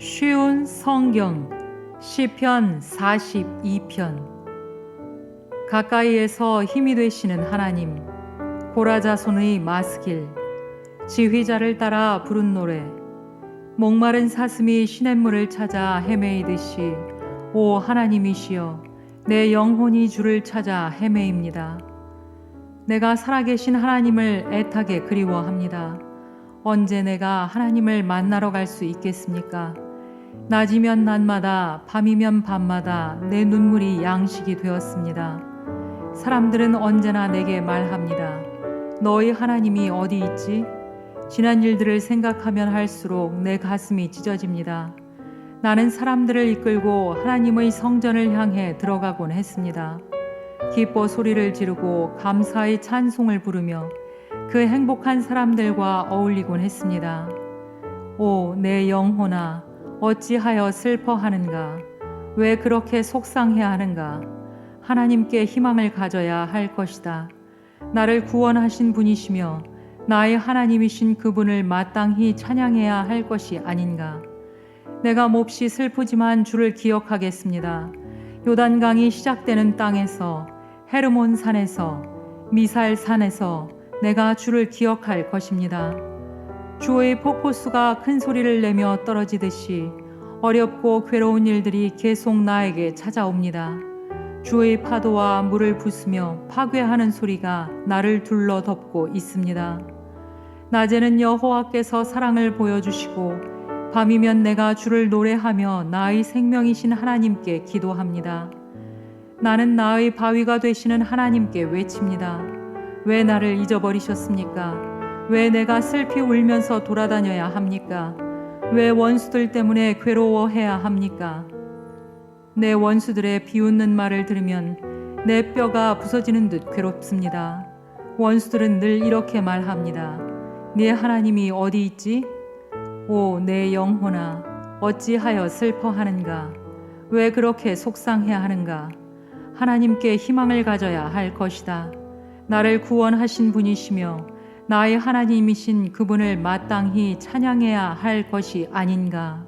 쉬운 성경 시편 42편 가까이에서 힘이 되시는 하나님 고라자손의 마스길 지휘자를 따라 부른 노래 목마른 사슴이 시냇물을 찾아 헤매이듯이 오 하나님이시여 내 영혼이 주를 찾아 헤매입니다. 내가 살아계신 하나님을 애타게 그리워합니다. 언제 내가 하나님을 만나러 갈 수 있겠습니까? 낮이면 낮마다 밤이면 밤마다 내 눈물이 양식이 되었습니다. 사람들은 언제나 내게 말합니다. 너희 하나님이 어디 있지? 지난 일들을 생각하면 할수록 내 가슴이 찢어집니다. 나는 사람들을 이끌고 하나님의 성전을 향해 들어가곤 했습니다. 기뻐 소리를 지르고 감사의 찬송을 부르며 그 행복한 사람들과 어울리곤 했습니다. 오, 내 영혼아, 어찌하여 슬퍼하는가? 왜 그렇게 속상해 하는가? 하나님께 희망을 가져야 할 것이다. 나를 구원하신 분이시며 나의 하나님이신 그분을 마땅히 찬양해야 할 것이 아닌가? 내가 몹시 슬프지만 주를 기억하겠습니다. 요단강이 시작되는 땅에서 헤르몬 산에서 미살 산에서 내가 주를 기억할 것입니다. 주의 폭포수가 큰 소리를 내며 떨어지듯이 어렵고 괴로운 일들이 계속 나에게 찾아옵니다. 주의 파도와 물을 부수며 파괴하는 소리가 나를 둘러 덮고 있습니다. 낮에는 여호와께서 사랑을 보여주시고 밤이면 내가 주를 노래하며 나의 생명이신 하나님께 기도합니다. 나는 나의 바위가 되시는 하나님께 외칩니다. 왜 나를 잊어버리셨습니까? 왜 내가 슬피 울면서 돌아다녀야 합니까? 왜 원수들 때문에 괴로워해야 합니까? 내 원수들의 비웃는 말을 들으면 내 뼈가 부서지는 듯 괴롭습니다. 원수들은 늘 이렇게 말합니다. 네 하나님이 어디 있지? 오, 내 영혼아, 어찌하여 슬퍼하는가? 왜 그렇게 속상해 하는가? 하나님께 희망을 가져야 할 것이다. 나를 구원하신 분이시며 나의 하나님이신 그분을 마땅히 찬양해야 할 것이 아닌가?